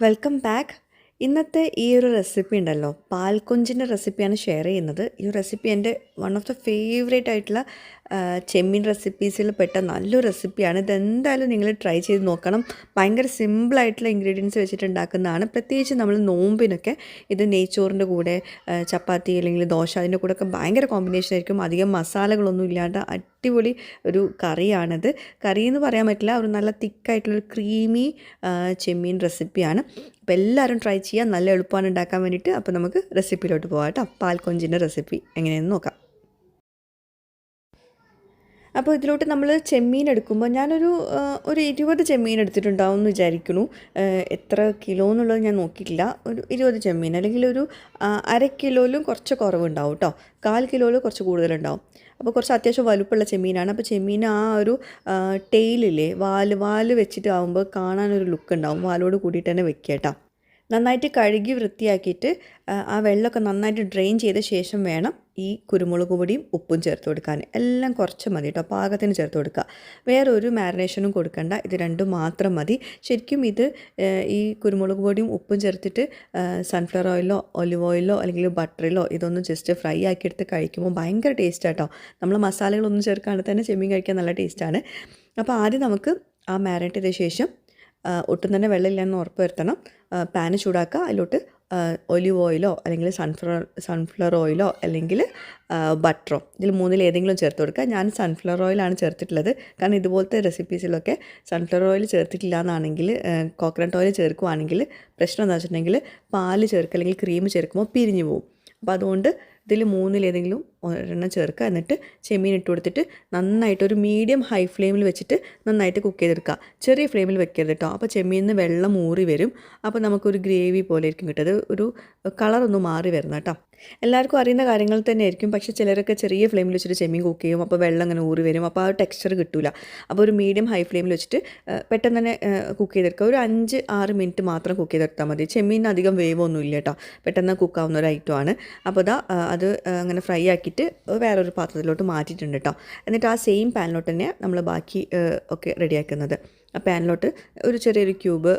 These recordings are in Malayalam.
Welcome back. ഇന്നത്തെ ഈ ഒരു റെസിപ്പി ഉണ്ടല്ലോ പാൽക്കുഞ്ചിന്റെ റെസിപ്പിയാണ് ഷെയർ ചെയ്യുന്നത്. ഈ റെസിപ്പി എന്റെ വൺ ഓഫ് ദ ഫേവറേറ്റ് ആയിട്ടുള്ള ചെമ്മീൻ റെസിപ്പീസിൽ പെട്ട നല്ലൊരു റെസിപ്പിയാണ് ഇതെന്തായാലും നിങ്ങൾ ട്രൈ ചെയ്ത് നോക്കണം. ഭയങ്കര സിമ്പിളായിട്ടുള്ള ഇൻഗ്രീഡിയൻസ് വെച്ചിട്ട് ഉണ്ടാക്കുന്നതാണ് പ്രത്യേകിച്ച് നമ്മൾ നോമ്പിനൊക്കെ ഇത് നെയ്ച്ചോറിന്റെ കൂടെ ചപ്പാത്തി അല്ലെങ്കിൽ ദോശ അതിന്റെ കൂടെ ഒക്കെ ഭയങ്കര കോമ്പിനേഷൻ ആയിരിക്കും. അധികം മസാലകളൊന്നും ഇല്ലാണ്ട് അടിപൊളി ഒരു കറിയാണിത്. കറി എന്ന് പറയാൻ പറ്റില്ല. ഒരു നല്ല തിക്കായിട്ടുള്ളൊരു ക്രീമി ചെമ്മീൻ റെസിപ്പിയാണ് അപ്പോൾ എല്ലാവരും ട്രൈ ചെയ്യുക നല്ല എളുപ്പമാണ് ഉണ്ടാക്കാൻ വേണ്ടിയിട്ട്. അപ്പോൾ നമുക്ക് റെസിപ്പിയിലോട്ട് പോകാം കേട്ടോ. പാൽക്കൊഞ്ചിന്റെ റെസിപ്പി എങ്ങനെയെന്ന് നോക്കാം. അപ്പോൾ ഇതിലോട്ട് നമ്മൾ ചെമ്മീൻ എടുക്കുമ്പോൾ ഞാനൊരു ഒരു ഇരുപത് ചെമ്മീൻ എടുത്തിട്ടുണ്ടാവും എന്ന് വിചാരിക്കുന്നു. എത്ര കിലോ എന്നുള്ളത് ഞാൻ നോക്കിയിട്ടില്ല. ഒരു ഇരുപത് ചെമ്മീൻ അല്ലെങ്കിൽ ഒരു അര കിലോയിലും കുറച്ച് കുറവുണ്ടാവും കേട്ടോ. കാൽ കിലോയിൽ കുറച്ച് കൂടുതലുണ്ടാവും. അപ്പോൾ കുറച്ച് അത്യാവശ്യം വലുപ്പമുള്ള ചെമ്മീനാണ്. അപ്പോൾ ചെമ്മീൻ ആ ഒരു ടെയിലില്ലേ വാൽ വാൽ വെച്ചിട്ട് ആകുമ്പോൾ കാണാനൊരു ലുക്ക് ഉണ്ടാവും. വാലോട് കൂടിയിട്ട് തന്നെ വെക്കുക കേട്ടോ. നന്നായിട്ട് കഴുകി വൃത്തിയാക്കിയിട്ട് ആ, വെള്ളമൊക്കെ നന്നായിട്ട് ഡ്രെയിൻ ചെയ്ത ശേഷം വേണം ഈ കുരുമുളക് പൊടിയും ഉപ്പും ചേർത്ത് കൊടുക്കാൻ. എല്ലാം കുറച്ച് മതി കേട്ടോ പാകത്തിന് ചേർത്ത് കൊടുക്കുക. വേറെ ഒരു മാരിനേഷനും കൊടുക്കണ്ട ഇത് രണ്ടും മാത്രം മതി. ശരിക്കും ഇത് ഈ കുരുമുളക് പൊടിയും ഉപ്പും ചേർത്തിട്ട് സൺഫ്ലവർ ഓയിലോ ഒലിവ് ഓയിലോ അല്ലെങ്കിൽ ബട്ടറിലോ ഇതൊന്ന് ജസ്റ്റ് ഫ്രൈ ആക്കി എടുത്ത് കഴിക്കുമ്പോൾ ഭയങ്കര ടേസ്റ്റ് ആട്ടോ നമ്മൾ മസാലകളൊന്നും ചേർക്കാണ്ട് തന്നെ ചെമ്മീൻ കഴിക്കാൻ നല്ല ടേസ്റ്റാണ് അപ്പോൾ ആദ്യം നമുക്ക് ആ മാരിനേറ്റ് ചെയ്ത ശേഷം ഒട്ടും തന്നെ വെള്ളമില്ലെന്ന് ഉറപ്പ് വരുത്തണം. പാന് ചൂടാക്കുക. അതിലോട്ട് ഒലിവ് ഓയിലോ അല്ലെങ്കിൽ സൺഫ്ലവർ സൺഫ്ലവർ ഓയിലോ അല്ലെങ്കിൽ ബട്ടറോ ഇതിൽ മൂന്നിൽ ഏതെങ്കിലും ചേർത്ത് കൊടുക്കുക. ഞാൻ സൺഫ്ലവർ ഓയിലാണ് ചേർത്തിട്ടുള്ളത്. കാരണം ഇതുപോലത്തെ റെസിപ്പീസിലൊക്കെ സൺഫ്ലവർ ഓയിൽ ചേർത്തിട്ടില്ല എന്നാണെങ്കിൽ കോക്കനട്ട് ഓയിൽ ചേർക്കുവാണെങ്കിൽ പ്രശ്നം എന്താ വെച്ചിട്ടുണ്ടെങ്കിൽ പാൽ ചേർക്കുക അല്ലെങ്കിൽ ക്രീം ചേർക്കുമ്പോൾ പിരിഞ്ഞു പോകും. അപ്പോൾ അതുകൊണ്ട് ഇതിൽ മൂന്നിലേതെങ്കിലും ഒരെണ്ണം ചേർക്കുക. എന്നിട്ട് ചെമ്മീൻ ഇട്ട് കൊടുത്തിട്ട് നന്നായിട്ട് ഒരു മീഡിയം ഹൈ ഫ്ലെയിമിൽ വെച്ചിട്ട് നന്നായിട്ട് കുക്ക് ചെയ്തെടുക്കുക. ചെറിയ ഫ്ലെയിമിൽ വെക്കരുത് കേട്ടോ അപ്പോൾ ചെമ്മീനിൽ നിന്ന് വെള്ളം ഊറി വരും. അപ്പോൾ നമുക്കൊരു ഗ്രേവി പോലെ ആയിരിക്കും കിട്ടും ഒരു കളറൊന്ന് മാറി വരുന്ന കേട്ടോ എല്ലാവർക്കും അറിയുന്ന കാര്യങ്ങൾ തന്നെ ആയിരിക്കും പക്ഷേ ചിലരൊക്കെ ചെറിയ ഫ്ലെയിമിൽ വെച്ചിട്ട് ചെമ്മീൻ കുക്ക് ചെയ്യും. അപ്പോൾ വെള്ളം അങ്ങനെ ഊറി വരും. അപ്പോൾ ആ ടെക്സ്ചർ കിട്ടില്ല അപ്പോൾ ഒരു മീഡിയം ഹൈ ഫ്ലെയിമിൽ വെച്ചിട്ട് പെട്ടെന്ന് തന്നെ കുക്ക് ചെയ്തെടുക്കുക. ഒരു അഞ്ച് ആറ് മിനിറ്റ് മാത്രം കുക്ക് ചെയ്തെടുത്താൽ മതി. ചെമ്മീൻ അധികം വേവൊന്നും ഇല്ല കേട്ടോ. പെട്ടെന്ന് കുക്കാവുന്ന ഒരു ഐറ്റമാണ് അപ്പോൾ ഇതാ അത് അങ്ങനെ ഫ്രൈ ആക്കിയിട്ട് വേറൊരു പാത്രത്തിലോട്ട് മാറ്റിയിട്ടുണ്ട് കേട്ടോ. എന്നിട്ട് ആ സെയിം പാനിലോട്ട് തന്നെ നമ്മൾ ബാക്കി ഒക്കെ റെഡിയാക്കുന്നത്. ആ പാനിലോട്ട് ഒരു ചെറിയൊരു ക്യൂബ്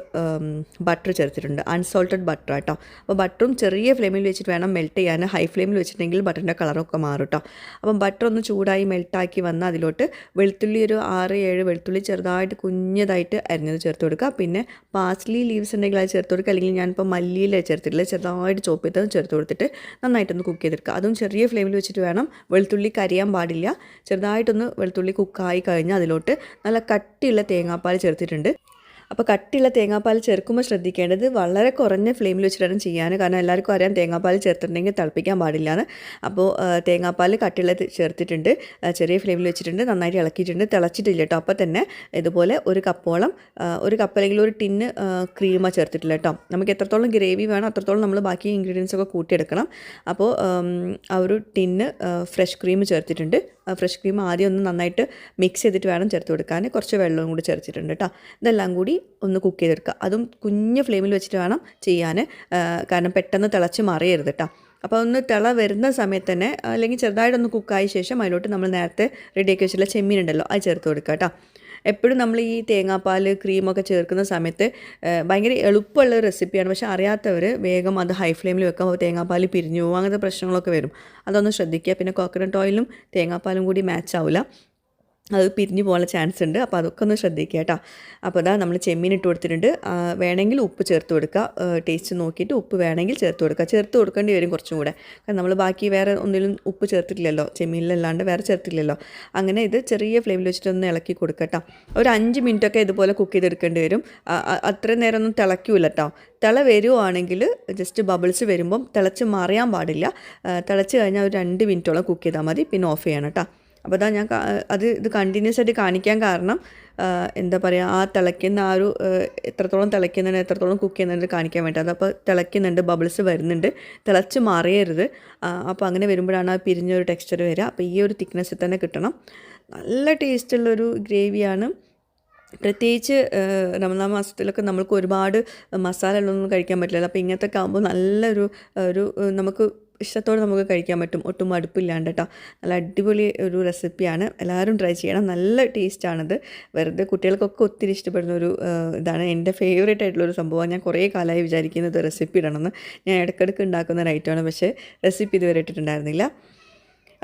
ബട്ടർ ചേർത്തിട്ടുണ്ട്. അൺസോൾട്ടഡ് ബട്ടർ കേട്ടോ അപ്പോൾ ബട്ടറും ചെറിയ ഫ്ലെയിമിൽ വെച്ചിട്ട് വേണം മെൽറ്റ് ചെയ്യാൻ. ഹൈ ഫ്ലെയിമിൽ വെച്ചിട്ടുണ്ടെങ്കിൽ ബട്ടറിന്റെ കളറൊക്കെ മാറും കേട്ടോ അപ്പം ബട്ടർ ഒന്ന് ചൂടായി മെൽട്ടാക്കി വന്ന് അതിലോട്ട് വെളുത്തുള്ളി ഒരു ആറ് ഏഴ് വെളുത്തുള്ളി ചെറുതായിട്ട് കുഞ്ഞതായിട്ട് അരിഞ്ഞത് ചേർത്ത് കൊടുക്കുക. പിന്നെ പാസ്ലി ലീവ്സ് ഉണ്ടെങ്കിൽ അത് ചേർത്ത് കൊടുക്കുക. അല്ലെങ്കിൽ ഞാനിപ്പോൾ മല്ലിയിൽ ചേർത്തിട്ടില്ല. ചെറുതായിട്ട് ചോപ്പ് ചെയ്തത് ചേർത്ത് കൊടുത്തിട്ട് നന്നായിട്ടൊന്ന് കുക്ക് ചെയ്തെടുക്കുക. അതും ചെറിയ ഫ്ലെയിമിൽ വെച്ചിട്ട് വേണം വെളുത്തുള്ളി കരിയാൻ പാടില്ല. ചെറുതായിട്ടൊന്ന് വെളുത്തുള്ളി കുക്കായി കഴിഞ്ഞാൽ അതിലോട്ട് നല്ല കട്ടിയുള്ള തേങ്ങാപ്പാൽ ചേർത്തിട്ടുണ്ട്. അപ്പോൾ കട്ടിയുള്ള തേങ്ങാപ്പാൽ ചേർക്കുമ്പോൾ ശ്രദ്ധിക്കേണ്ടത് വളരെ കുറഞ്ഞ ഫ്ലെയിമിൽ വെച്ചിട്ടാണ് ചെയ്യാൻ കാരണം എല്ലാവർക്കും അറിയാം തേങ്ങാപ്പാൽ ചേർത്തിട്ടുണ്ടെങ്കിൽ തിളപ്പിക്കാൻ പാടില്ല എന്ന് അപ്പോൾ തേങ്ങാപ്പാൽ കട്ടിയുള്ളത് ചേർത്തിട്ടുണ്ട്. ചെറിയ ഫ്ലെയിമിൽ വെച്ചിട്ടുണ്ട്. നന്നായിട്ട് ഇളക്കിയിട്ടുണ്ട്. തിളച്ചിട്ടില്ല കേട്ടോ. അപ്പോൾ തന്നെ ഇതുപോലെ ഒരു കപ്പോളം ഒരു കപ്പ് അല്ലെങ്കിൽ ഒരു ടിന്ന് ക്രീമ ചേർത്തിട്ടില്ല കേട്ടോ. നമുക്ക് എത്രത്തോളം ഗ്രേവി വേണം അത്രത്തോളം നമ്മൾ ബാക്കി ഇൻഗ്രീഡിയൻസ് ഒക്കെ കൂട്ടിയെടുക്കണം. അപ്പോൾ ആ ഒരു ടിന്ന് ഫ്രഷ് ക്രീം ചേർത്തിട്ടുണ്ട്. ഫ്രഷ് ക്രീം ആദ്യം ഒന്ന് നന്നായിട്ട് മിക്സ് ചെയ്തിട്ട് വേണം ചേർത്ത് കൊടുക്കാൻ. കുറച്ച് വെള്ളവും കൂടി ചേർച്ചിട്ടുണ്ട് കേട്ടോ ഇതെല്ലാം കൂടി ഒന്ന് കുക്ക് ചെയ്തെടുക്കുക. അതും കുഞ്ഞ് ഫ്ലെയിമിൽ വെച്ചിട്ട് വേണം ചെയ്യാൻ. കാരണം പെട്ടെന്ന് തിളച്ച് മറിയരുത് കേട്ടോ അപ്പോൾ ഒന്ന് തിള വരുന്ന സമയത്ത് തന്നെ അല്ലെങ്കിൽ ചെറുതായിട്ടൊന്ന് കുക്കായ ശേഷം അതിലോട്ട് നമ്മൾ നേരത്തെ റെഡിയാക്കി വെച്ചിട്ടുള്ള ചെമ്മീൻ ഉണ്ടല്ലോ അത് ചേർത്ത് കൊടുക്കുക കേട്ടോ എപ്പോഴും നമ്മൾ ഈ തേങ്ങാപ്പാൽ ക്രീമൊക്കെ ചേർക്കുന്ന സമയത്ത് ഭയങ്കര എളുപ്പമുള്ള റെസിപ്പിയാണ് പക്ഷേ അറിയാത്തവർ വേഗം അത് ഹൈ ഫ്ലെയിമിൽ വെക്കുമ്പോൾ തേങ്ങാപ്പാൽ പിരിഞ്ഞു പോകും. അങ്ങനത്തെ പ്രശ്നങ്ങളൊക്കെ വരും. അതൊന്ന് ശ്രദ്ധിക്കുക. പിന്നെ കോക്കനട്ട് ഓയിലും തേങ്ങാപ്പാലും കൂടി മാച്ച് ആവില്ല. അത് പിരിഞ്ഞു പോകാനുള്ള ചാൻസ് ഉണ്ട്. അപ്പോൾ അതൊക്കെ ഒന്ന് ശ്രദ്ധിക്കുക കേട്ടോ. അപ്പോൾ അതാ നമ്മൾ ചെമ്മീൻ ഇട്ട് കൊടുത്തിട്ടുണ്ട്. വേണമെങ്കിൽ ഉപ്പ് ചേർത്ത് കൊടുക്കുക. ടേസ്റ്റ് നോക്കിയിട്ട് ഉപ്പ് വേണമെങ്കിൽ ചേർത്ത് കൊടുക്കുക. ചേർത്ത് കൊടുക്കേണ്ടി വരും കുറച്ചും കൂടെ. കാരണം നമ്മൾ ബാക്കി വേറെ ഒന്നിലും ഉപ്പ് ചേർത്തിട്ടില്ലല്ലോ. ചെമ്മീനിലല്ലാണ്ട് വേറെ ചേർത്തിട്ടില്ലല്ലോ. അങ്ങനെ ഇത് ചെറിയ ഫ്ലെയിമിൽ വെച്ചിട്ട് ഒന്ന് ഇളക്കി കൊടുക്കുക ഒരു അഞ്ച് മിനിറ്റൊക്കെ ഇതുപോലെ കുക്ക് ചെയ്തെടുക്കേണ്ടി വരും. അത്രയും നേരം ഒന്നും തിളയ്ക്കൂല കേട്ടോ. തിള വരുവാണെങ്കിൽ ജസ്റ്റ് ബബിൾസ് വരുമ്പം തിളച്ച് മറിയാൻ പാടില്ല. തിളച്ച് കഴിഞ്ഞാൽ ഒരു രണ്ട് മിനിറ്റോളം കുക്ക് ചെയ്താൽ മതി. പിന്നെ ഓഫ് ചെയ്യണം കേട്ടോ. അപ്പോൾ അതാ ഞാൻ അത് ഇത് കണ്ടിന്യൂസ് ആയിട്ട് കാണിക്കാൻ കാരണം എന്താ പറയുക ആ തിളയ്ക്കുന്ന ആ ഒരു എത്രത്തോളം തിളയ്ക്കുന്നുണ്ട് എത്രത്തോളം കുക്ക് ചെയ്യുന്നുണ്ട് കാണിക്കാൻ വേണ്ടി അതപ്പോൾ തിളയ്ക്കുന്നുണ്ട് ബബിൾസ് വരുന്നുണ്ട് തിളച്ച് മറിയരുത്. അപ്പോൾ അങ്ങനെ വരുമ്പോഴാണ് ആ പിരിഞ്ഞൊരു ടെക്സ്ചർ വരിക. അപ്പോൾ ഈ ഒരു തിക്നെസ്സിൽ തന്നെ കിട്ടണം. നല്ല ടേസ്റ്റുള്ളൊരു ഗ്രേവിയാണ് പ്രത്യേകിച്ച് റമദാൻ മാസത്തിലൊക്കെ നമ്മൾക്ക് ഒരുപാട് മസാല ഉള്ളതൊന്നും കഴിക്കാൻ പറ്റില്ല അപ്പോൾ ഇങ്ങനത്തെ ആകുമ്പോൾ നല്ലൊരു ഒരു നമുക്ക് ഇഷ്ടത്തോടെ നമുക്ക് കഴിക്കാൻ പറ്റും. ഒട്ടും മടുപ്പില്ലാണ്ട് കേട്ടോ നല്ല അടിപൊളി ഒരു റെസിപ്പിയാണ് എല്ലാവരും ട്രൈ ചെയ്യണം. നല്ല ടേസ്റ്റാണിത് വെറുതെ കുട്ടികൾക്കൊക്കെ ഒത്തിരി ഇഷ്ടപ്പെടുന്ന ഒരു ഇതാണ് എന്റെ ഫേവറേറ്റ് ആയിട്ടുള്ള ഒരു സംഭവമാണ് ഞാൻ കുറേ കാലമായി വിചാരിക്കുന്നത് റെസിപ്പി ഇടണമെന്ന്. ഞാൻ ഇടയ്ക്കിടയ്ക്ക് ഉണ്ടാക്കുന്ന ഒരു ഐറ്റമാണ് പക്ഷേ റെസിപ്പി ഇതുവരെ ഇട്ടിട്ടുണ്ടായിരുന്നില്ല.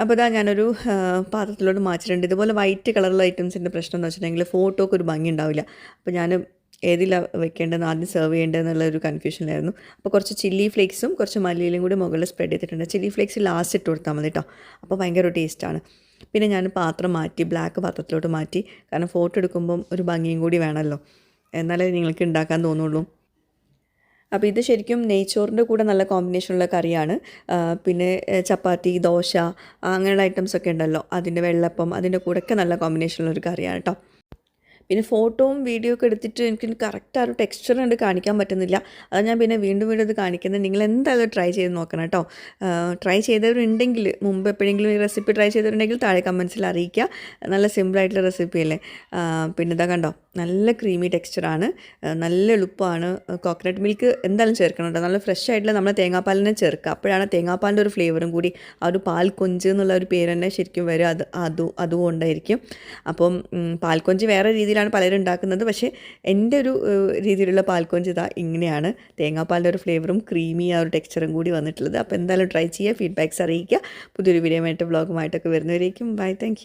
അപ്പോൾ ഇതാ ഞാനൊരു പാത്രത്തിലോട്ട് മാറ്റിയിട്ടുണ്ട്. ഇതുപോലെ വൈറ്റ് കളറുള്ള ഐറ്റംസിന്റെ പ്രശ്നം എന്ന് വെച്ചിട്ടുണ്ടെങ്കിൽ ഫോട്ടോക്ക് ഒരു ഭംഗി ഉണ്ടാവില്ല. അപ്പോൾ ഞാൻ ഏതിലാണ് വെക്കേണ്ടതെന്ന് ആദ്യം സെർവ് ചെയ്യേണ്ടതെന്നുള്ള ഒരു കൺഫ്യൂഷനിലായിരുന്നു അപ്പോൾ കുറച്ച് ചില്ലി ഫ്ലേക്സും കുറച്ച് മല്ലിയിലും കൂടി മുകളിൽ സ്പ്രെഡ് ചെയ്തിട്ടുണ്ട്. ചില്ലി ഫ്ലേക്സ് ലാസ്റ്റ് ഇട്ട് കൊടുത്താൽ മതി കേട്ടോ അപ്പോൾ ഭയങ്കര ടേസ്റ്റാണ് പിന്നെ ഞാൻ പാത്രം മാറ്റി ബ്ലാക്ക് പാത്രത്തിലോട്ട് മാറ്റി. കാരണം ഫോട്ടോ എടുക്കുമ്പം ഒരു ഭംഗിയും കൂടി വേണമല്ലോ എന്നാലേ നിങ്ങൾക്ക് ഉണ്ടാക്കാൻ തോന്നുള്ളൂ. അപ്പോൾ ഇത് ശരിക്കും നെയ്ച്ചോറിന്റെ കൂടെ നല്ല കോമ്പിനേഷനുള്ള കറിയാണ്. പിന്നെ ചപ്പാത്തി ദോശ അങ്ങനെയുള്ള ഐറ്റംസ് ഒക്കെ ഉണ്ടല്ലോ. അതിന്റെ വെള്ളപ്പം അതിന്റെ കൂടെയൊക്കെ നല്ല കോമ്പിനേഷനുള്ള ഒരു കറിയാണ് കേട്ടോ പിന്നെ ഫോട്ടോവും വീഡിയോ ഒക്കെ എടുത്തിട്ട് എനിക്ക് കറക്റ്റ് ആ ഒരു ടെക്സ്ചർ കണ്ട് കാണിക്കാൻ പറ്റുന്നില്ല. അത് ഞാൻ പിന്നെ വീണ്ടും വീണ്ടും ഇത് കാണിക്കുന്നത് നിങ്ങൾ എന്തായാലും ട്രൈ ചെയ്ത് നോക്കണം കേട്ടോ. ട്രൈ ചെയ്തവരുണ്ടെങ്കിൽ മുമ്പ് എപ്പോഴെങ്കിലും ഈ റെസിപ്പി ട്രൈ ചെയ്തിട്ടുണ്ടെങ്കിൽ താഴെ കമൻസിൽ അറിയിക്കുക. നല്ല സിമ്പിളായിട്ടുള്ള റെസിപ്പി അല്ലേ? പിന്നെ ഇതാ കണ്ടോ? നല്ല ക്രീമി ടെക്സ്ചറാണ് നല്ല എളുപ്പമാണ്. കോക്കനട്ട് മിൽക്ക് എന്തായാലും ചേർക്കണം കേട്ടോ. നല്ല ഫ്രഷ് ആയിട്ടുള്ള നമ്മൾ തേങ്ങാപ്പാലിനെ ചേർക്കുക. അപ്പോഴാണ് തേങ്ങാപ്പാലിന്റെ ഒരു ഫ്ലേവറും കൂടി ആ ഒരു പാൽ കൊഞ്ച് എന്നുള്ള ഒരു പേര് തന്നെ ശരിക്കും വരും അത് അതും അതുകൊണ്ടായിരിക്കും അപ്പം പാൽക്കൊഞ്ച് വേറെ രീതിയിലാണ് പലരും ഉണ്ടാക്കുന്നത്. പക്ഷേ എന്റെ ഒരു രീതിയിലുള്ള പാൽക്കൊഞ്ച് ഇതാ ഇങ്ങനെയാണ്. തേങ്ങാപ്പാലിന്റെ ഒരു ഫ്ലേവറും ക്രീമി ആ ഒരു ടെക്സ്ചറും കൂടി വന്നിട്ടുള്ളത്. അപ്പോൾ എന്തായാലും ട്രൈ ചെയ്യുക ഫീഡ്ബാക്ക്സ് അറിയിക്കുക. പുതിയൊരു വീഡിയോ ആയിട്ട് വ്ളോഗുമായിട്ടൊക്കെ വരുന്നവരേക്കും ബൈ. താങ്ക്